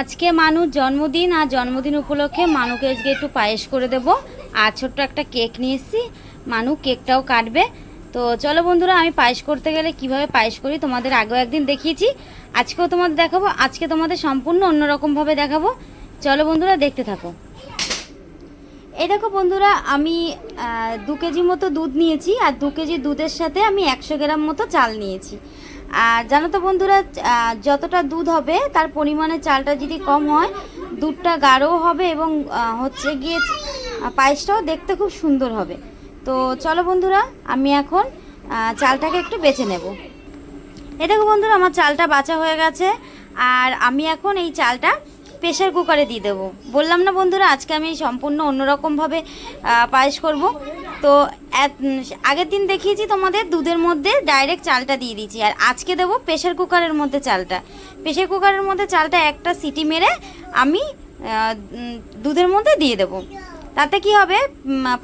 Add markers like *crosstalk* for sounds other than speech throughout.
আজকে মানুষ জন্মদিন, আর জন্মদিন উপলক্ষে মানুকে আজকে একটু পায়েস করে দেব। আর ছোট্ট একটা কেক নিয়ে এসেছি। মানু কেকটাও কাটবে। তো চলো বন্ধুরা, আমি পায়েস করতে গেলে কীভাবে পায়েস করি তোমাদের আগেও একদিন দেখিয়েছি। আজকেও তোমাদের দেখাবো, আজকে তোমাদের সম্পূর্ণ অন্যরকমভাবে দেখাবো। চলো বন্ধুরা, দেখতে থাকো। এই দেখো বন্ধুরা, আমি দু কেজি মতো দুধ নিয়েছি। আর দু কেজি দুধের সাথে আমি একশো গ্রাম মতো চাল নিয়েছি। আর জানো তো বন্ধুরা যতটা দুধ হবে, তার পরিমাণে চালটা যদি কম হয়, দুধটা গাঢ়ও হবে এবং হচ্ছে গিয়ে পায়েসটাও দেখতে খুব সুন্দর হবে। তো চলো বন্ধুরা, আমি এখন চালটাকে একটু বেছে নেব। এই দেখো বন্ধুরা, আমার চালটা বাছা হয়ে গেছে, আর আমি এখন এই চালটা প্রেশার কুকারে দিয়ে দেবো। বললাম না বন্ধুরা, আজকে আমি সম্পূর্ণ অন্যরকমভাবে পায়েস করব। তো আগের দিন দেখিয়েছি তোমাদের, দুধের মধ্যে ডাইরেক্ট চালটা দিয়ে দিয়েছি। আর আজকে দেবো প্রেশার কুকারের মধ্যে চালটা। প্রেশার কুকারের মধ্যে চালটা একটা সিটি মেরে আমি দুধের মধ্যে দিয়ে দেবো। তাতে কি হবে?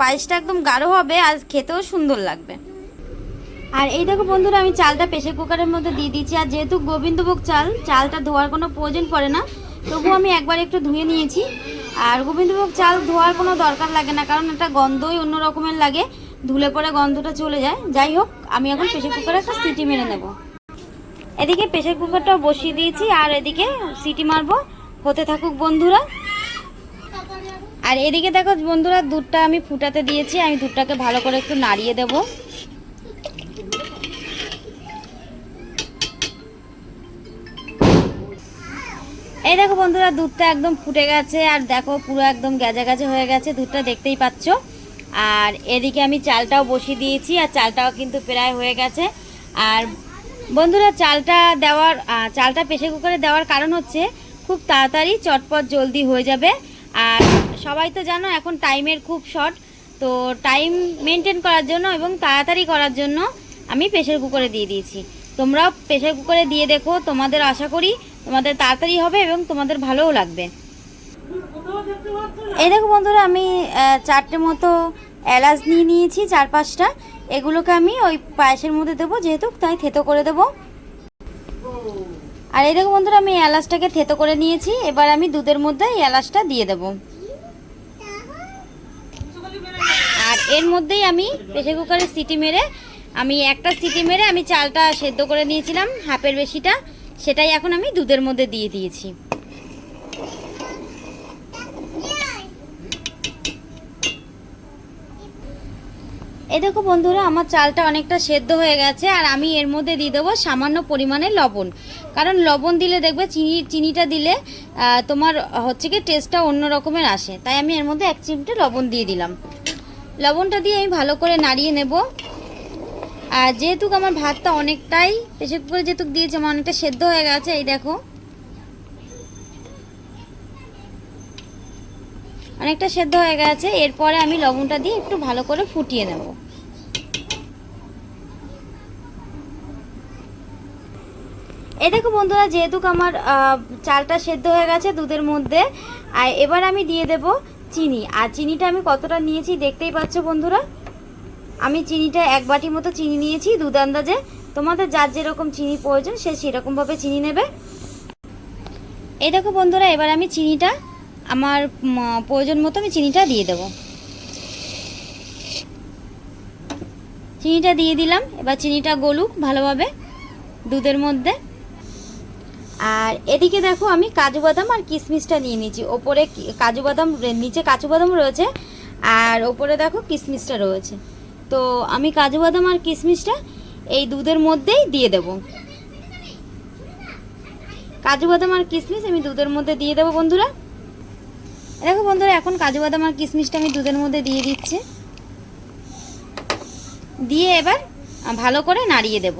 পায়েসটা একদম গাঢ় হবে আর খেতেও সুন্দর লাগবে। আর এই দেখো বন্ধুরা, আমি চালটা প্রেশার কুকারের মধ্যে দিয়ে দিয়েছি। আর যেহেতু গোবিন্দভোগ চাল, চালটা ধোয়ার কোনো প্রয়োজন পড়ে না তবু আমি একবার একটু ধুয়ে নিয়েছি। আর গোবিন্দভোগ চাল ধোয়ার কোনো দরকার লাগে না, কারণ এটা গন্ধই অন্য রকমের লাগে। ধুলে পরে গন্ধটা চলে যায়। যাই হোক, আমি এখন প্রেশার কুকারে একটা সিটি মেরে নেব। এদিকে প্রেশার কুকারটাও বসিয়ে দিয়েছি, আর এদিকে সিটি মারবো। হতে থাকুক বন্ধুরা। আর এদিকে দেখো বন্ধুরা, দুধটা আমি ফুটাতে দিয়েছি। আমি দুধটাকে ভালো করে একটু নাড়িয়ে দেবো। এই দেখো বন্ধুরা, দুধটা একদম ফুটে গেছে, আর দেখো পুরো একদম গেজা গেজা হয়ে গেছে, দুধটা দেখতেই পাচ্ছ। আর এদিকে আমি চালটাও বসিয়ে দিয়েছি, আর চালটাও কিন্তু প্রায় হয়ে গেছে। আর বন্ধুরা, চালটা দেওয়ার চালটা প্রেশার কুকারে দেওয়ার কারণ হচ্ছে, খুব তাড়াতাড়ি চটপট জলদি হয়ে যাবে। আর সবাই তো জানো, এখন টাইমের খুব শর্ট, তো টাইম মেনটেন করার জন্য এবং তাড়াতাড়ি করার জন্য আমি প্রেশার কুকারে দিয়ে দিয়েছি। তোমরাও প্রেশার কুকারে দিয়ে দেখো, তোমাদের আশা করি তোমাদের তাড়াতাড়ি হবে এবং তোমাদের ভালোও লাগবে। এই দেখো বন্ধুরা, আমি চারটে মতো এলাচ নিয়ে নিয়েছি, চার পাঁচটা। এগুলোকে আমি ওই পায়েসের মধ্যে দেবো, যেহেতু তাই থেতো করে দেবো। আর এই দেখো বন্ধুরা, আমি এলাচটাকে থেতো করে নিয়েছি। এবার আমি দুধের মধ্যে এই এলাচটা দিয়ে দেবো। আর এর মধ্যেই আমি প্রেশার কুকারে সিটি মেরে, আমি একটা সিটি মেরে আমি চালটা সেদ্ধ করে নিয়েছিলাম, হাফের বেশিটা। সেটাই এখন আমি দুধের মধ্যে দিয়ে দিয়েছি। এই দেখো বন্ধুরা, আমার চালটা অনেকটা সেদ্ধ হয়ে গেছে আর আমি এর মধ্যে দিয়ে দেবো সামান্য পরিমাণে লবণ। কারণ লবণ দিলে দেখবে চিনি, চিনিটা দিলে তোমার হচ্ছে কি টেস্টটা অন্য রকমের আসে। তাই আমি এর মধ্যে এক চিমটে লবণ দিয়ে দিলাম। লবণটা দিয়ে আমি ভালো করে নাড়িয়ে নেব। আর যেহেতু আমার ভাতটা অনেকটাই প্রেশার কুকারে যেহেতু দিয়েছে, আমার অনেকটা সেদ্ধ হয়ে গেছে, এই দেখো। অনেকটা সেদ্ধ হয়ে গেছে, এরপরে আমি লবণটা দিয়ে একটু ভালো করে ফুটিয়ে নেব। এই দেখো বন্ধুরা, যেহেতু আমার চালটা সেদ্ধ হয়ে গেছে দুধের মধ্যে, আর এবার আমি দিয়ে দেব চিনি। আর চিনিটা আমি কতটা নিয়েছি দেখতেই পাচ্ছ বন্ধুরা? আমি চিনিটা এক বাটি মতো চিনি নিয়েছি দুধ আন্দাজে তোমাদের যার যেরকম চিনি প্রয়োজন, সে সেরকমভাবে চিনি নেবে। এই দেখো বন্ধুরা, এবার আমি চিনিটা, আমার প্রয়োজন মতো আমি চিনিটা দিয়ে দেব। চিনিটা দিয়ে দিলাম, এবার চিনিটা গলুক ভালোভাবে দুধের মধ্যে। আর এদিকে দেখো আমি কাজু বাদাম আর কিশমিশটা নিয়ে নিয়েছি। ওপরে কাজু বাদাম, নিচে কাজু বাদাম রয়েছে, আর ওপরে দেখো কিশমিশটা রয়েছে। তো আমি কাজু বাদাম আর কিশমিশটা এই দুধের মধ্যেই দিয়ে দেব। কাজু বাদাম আর কিশমিশ আমি দুধের মধ্যে দিয়ে দেবো বন্ধুরা। দেখো বন্ধুরা, এখন কাজু বাদাম আর কিশমিশটা আমি দুধের মধ্যে দিয়ে দিচ্ছি। দিয়ে এবার ভালো করে নাড়িয়ে দেব।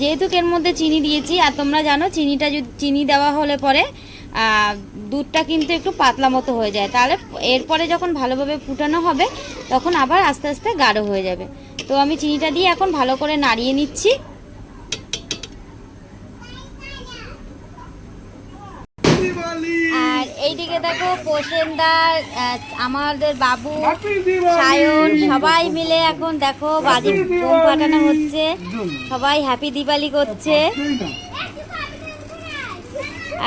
যেহেতু এর মধ্যে চিনি দিয়েছি, আর তোমরা জানো চিনিটা যদি চিনি দেওয়া হলে পরে দুধটা কিন্তু একটু পাতলা মতো হয়ে যায়। তাহলে এরপরে যখন ভালোভাবে ফুটানো হবে তখন আবার আস্তে আস্তে গাঢ় হয়ে যাবে। তো আমি চিনিটা দিয়ে এখন ভালো করে নাড়িয়ে নিচ্ছি। আর এইদিকে দেখো পোষেনদার আমাদের বাবু সায়ন সবাই মিলে এখন দেখো বাজি বোম ফাটানো হচ্ছে। সবাই হ্যাপি দিওয়ালি করছে।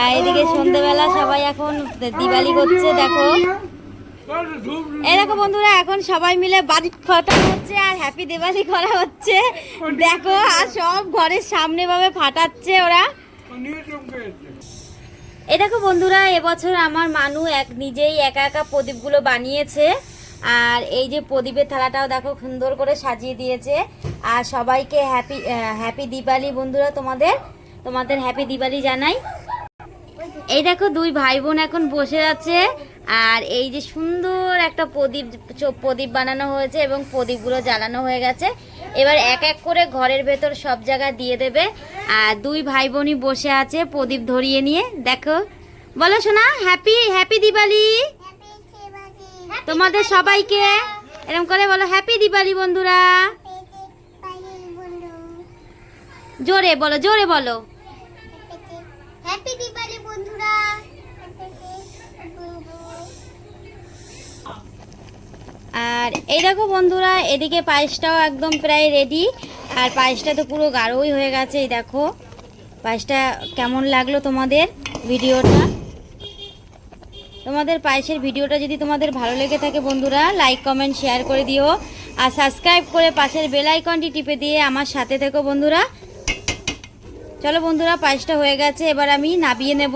আর এদিকে সন্ধ্যেবেলা সবাই এখন দিওয়ালি করছে দেখো। দেখো বন্ধুরা, এখন সবাই মিলে বাজি ফাটানো হচ্ছে আর হ্যাপি দিওয়ালি করা হচ্ছে। দেখো, আর সব ঘরের সামনে ভাবে ফাটাচ্ছে ওরা। এই দেখো বন্ধুরা, এবছর আমার মানু এক নিজেই একা একা প্রদীপগুলো বানিয়েছে। আর এই যে প্রদীপের থালাটাও দেখো সুন্দর করে সাজিয়ে দিয়েছে। আর সবাইকে হ্যাপি হ্যাপি দিওয়ালি বন্ধুরা তোমাদের। তোমাদের হ্যাপি দিওয়ালি জানাই। এই দেখো দুই ভাই বোন এখন বসে আছে, আর এই যে সুন্দর একটা প্রদীপ প্রদীপ বানানো হয়েছে এবং প্রদীপগুলো জ্বালানো হয়ে গেছে। এবার এক এক করে ঘরের ভেতর সব জায়গায় দিয়ে দেবে, আর দুই ভাই বোনই বসে আছে প্রদীপ ধরিয়ে নিয়ে। দেখো, বলো শোনা হ্যাপি হ্যাপি দিওয়ালি তোমাদের সবাইকে এরকম করে বলো, হ্যাপি দিওয়ালি বন্ধুরা। জোরে বলো জোরে বলো হ্যাপি দিওয়ালি বন্ধুরা আর এই দেখো বন্ধুরা, এদিকে পায়েসটাও একদম প্রায় রেডি আর পায়েসটা তো পুরো গাঢ়ই হয়ে গেছে, এই দেখো। পায়েসটা কেমন লাগল তোমাদের ভিডিওটা? তোমাদের পায়েসের ভিডিওটা যদি তোমাদের ভালো লেগে থাকে বন্ধুরা লাইক কমেন্ট শেয়ার করে দিও। আর সাবস্ক্রাইব করে পাশের বেল আইকনটি টিপে দিয়ে আমার সাথে থেকো বন্ধুরা। চলো বন্ধুরা, পায়েসটা হয়ে গেছে, এবার আমি নাবিয়ে নেব।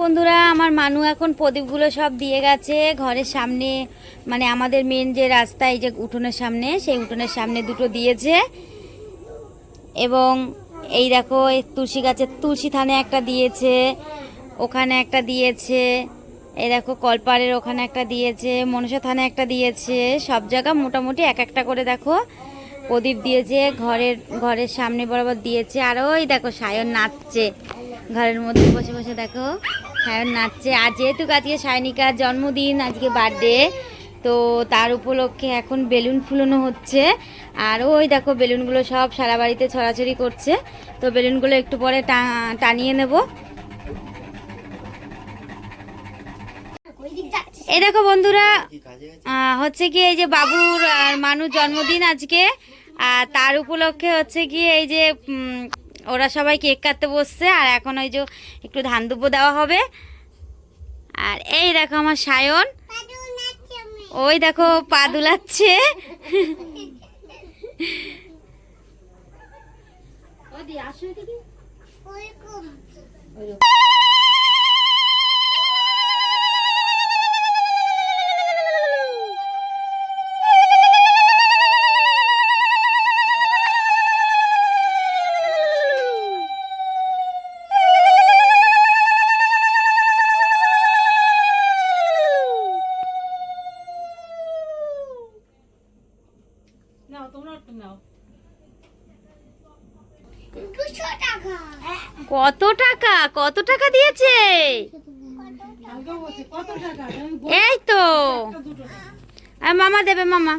বন্ধুরা, আমার মানু এখন প্রদীপগুলো সব দিয়ে গেছে। ঘরের সামনে মানে আমাদের মেন যে রাস্তা, এই যে উঠোনের সামনে, সেই উঠোনের সামনে দুটো দিয়েছে। এবং এই দেখো তুলসী গাছের তুলসী থানে একটা দিয়েছে, ওখানে একটা দিয়েছে, এই দেখো কলপাড়ের ওখানে একটা দিয়েছে, মনসা থানে একটা দিয়েছে, সব জায়গা মোটামুটি এক একটা করে দেখো। প্রদীপ দিয়েছে, ঘরের ঘরের সামনে বরাবর দিয়েছে, আর ওই দেখো সায়ন নাচছে। ঘরের মধ্যে বসে বসে দেখো, সায়ন নাচছে। আর যেহেতু আজকে সায়নিকার জন্মদিন, আজকে বার্থডে তো তার উপলক্ষে এখন বেলুন ফুলানো হচ্ছে। আর ওই দেখো, বেলুনগুলো সব সারা বাড়িতে ছড়াছড়ি করছে। তো বেলুনগুলো একটু পরে টানিয়ে নেব। এই দেখো বন্ধুরা হচ্ছে কি এই যে বাবুর আর মানুষ জন্মদিন আজকে। আর তার উপলক্ষে হচ্ছে কি এই যে ওরা সবাই কেক কাটতে বসছে আর এখন ওই যে একটু ধান দুপো দেওয়া হবে। আর এই দেখো আমার সায়ন। ওই দেখো পা দুলাচ্ছে। ওরকম কত টাকা? কত টাকা দিয়েছে? এই তো। আর মামা দেবে মামা।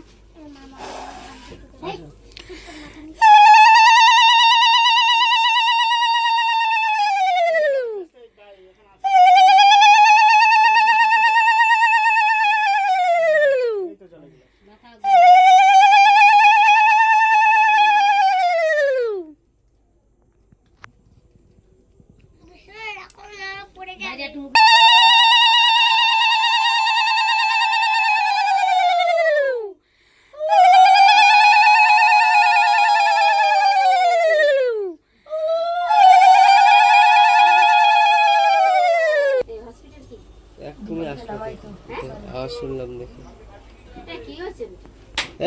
শুনলাম দেখি।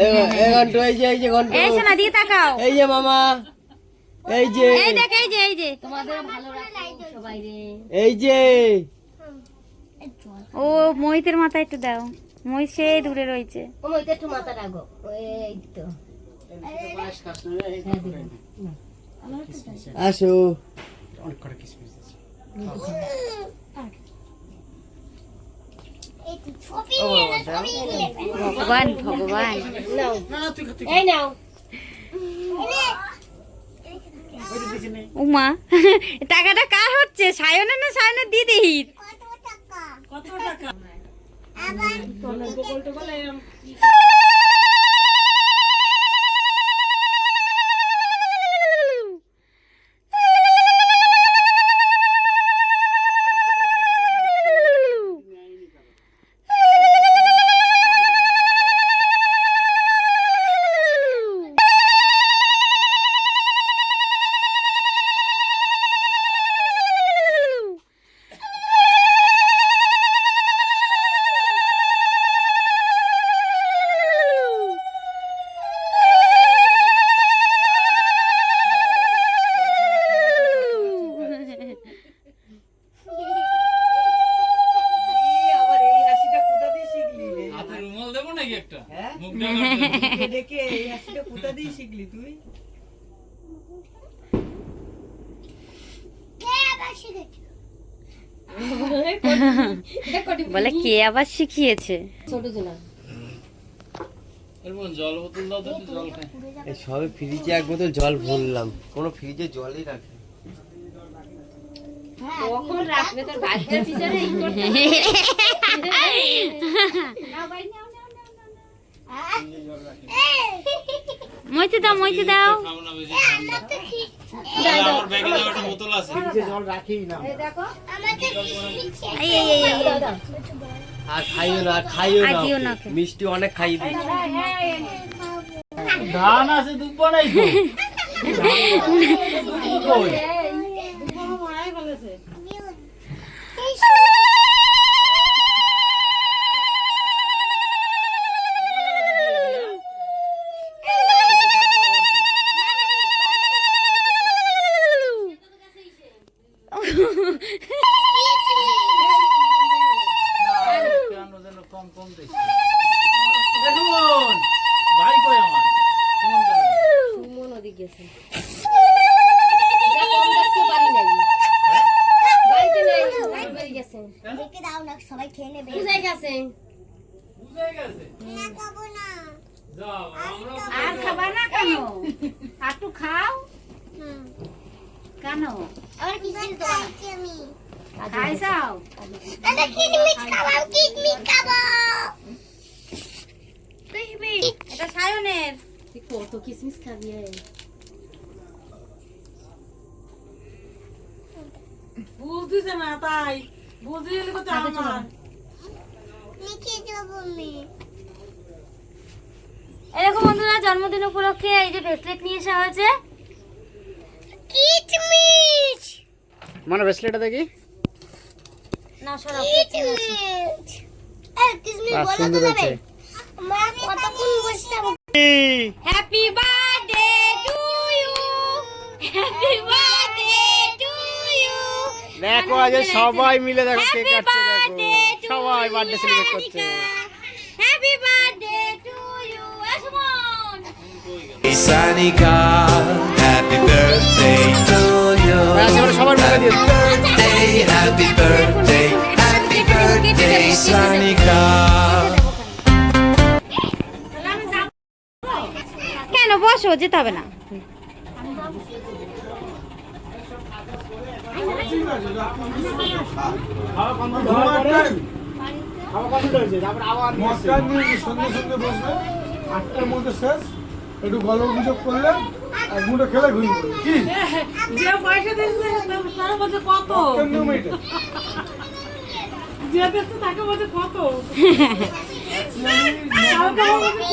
এই এই ঘন্টু এই যে এই যে এই শোনা এই যে মামা। এই যে। এই দেখ এই যে এই এই যে। ও মহিতের মাথায় একটু দাও। মহি সে দূরে রয়েছে। আসো এই তো। নে, ছবি নিয়ে নে। ভগবান ভগবান। উমা টাকাটা কার হচ্ছে? সায়নের না সায়নের দিদির? কত টাকা আবার আবার এই হাসিটা কোথা দিয়ে শিখলি রে হাতে রুমাল দেবো নাকি একটা হ্যাঁ? মুখ ঢাকার জন্য। ডেকে ডেকে এই হাসিটা কোথা দিয়ে শিখলি তুই কে আবার শিখেছে বলে কে আবার শিখিয়েছে? জল বোতল দাও তো জল খাই। সবে ফ্রিজে এক বোতল জল ভরলাম। কোনো ফ্রিজে জলই রাখে মইতে দাও মইতে দাও। ব্যাগে দাও আর খাইও না খাইও না। মিষ্টি অনেক খাইয়ে দিই ধান আছে দুপুর বানাই *laughs* তো কই? কেন যেন কম কম দেখছি দেখুন ভাই কই আমার সুমন কই? রেখে দাও না সবাই খেয়ে নেবে বুঝে গেছে না খাব না যাও আমরা আর খাবা না কেন? একটু খাও। কেন? আবার কিসমিস খাইছি আমি। খাইছাও দাদা কিসমিস খাব কিসমিস খাব। এটা সায়নের। বুঝতেছে না তাই। বুঝে গেলে তো আমার আমি এরকম বন্ধুরা জন্মদিন উপলক্ষে এই যে ব্রেসলেট নিয়ে আসা হয়েছে। মানে ব্রেসলেটটা দেখি। না সরাও কিসমিস এই কিসমিস আর বলো তো সুন্দর যাবে মা কতক্ষণ বসে থাকব happy birthday to you happy birthday to you দেখো আজ সবাই মিলে দেখো কেক কাটছে দেখো। সবাই বার্থডে সেলিব্রেট করছে। Happy birthday to you Asman Sanika happy birthday to you আমরা সবার মুখে দিই birthday happy birthday happy birthday Sanika কেন বসো যেতে হবে না। ভালো কম ধরে নিয়ে সন্ধ্যে সন্ধ্যে বসবে। আটটার মধ্যে শেষ। একটু গল্প গুজব করলে এক মুঠো খেলে পড়বে। কি? যে পয়সা দিয়েছে তার বলছে কত? যে তাকে *laughs*